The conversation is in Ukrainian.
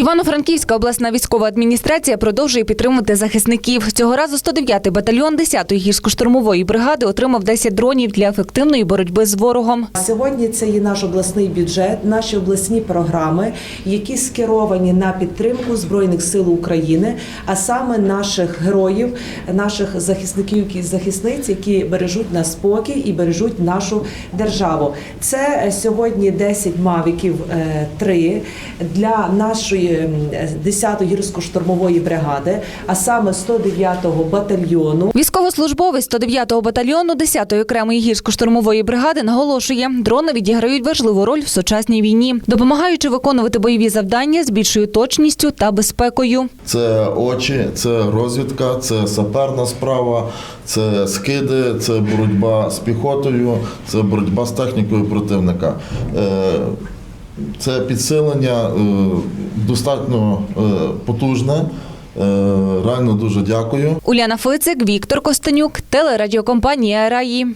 Івано-Франківська обласна військова адміністрація продовжує підтримувати захисників. Цього разу 109-й батальйон 10-ї гірсько-штурмової бригади отримав 10 дронів для ефективної боротьби з ворогом. Сьогодні це є наш обласний бюджет, наші обласні програми, які скеровані на підтримку збройних сил України, а саме наших героїв, наших захисників і захисниць, які бережуть нас спокій і бережуть нашу державу. Це е, сьогодні 10 мавіків 3 для нашої 10-ї гірсько-штурмової бригади, а саме 109-го батальйону. Військовослужбовець 109-го батальйону 10-ї окремої гірсько-штурмової бригади наголошує, дрони відіграють важливу роль в сучасній війні, допомагаючи виконувати бойові завдання з більшою точністю та безпекою. Це очі, це розвідка, це саперна справа, це скиди, це боротьба з піхотою, це боротьба з технікою противника. Це підсилення е, достатньо е, потужне. Е, Реально дуже дякую. Уляна Фицик, Віктор Костенюк, телерадіокомпанія Раї.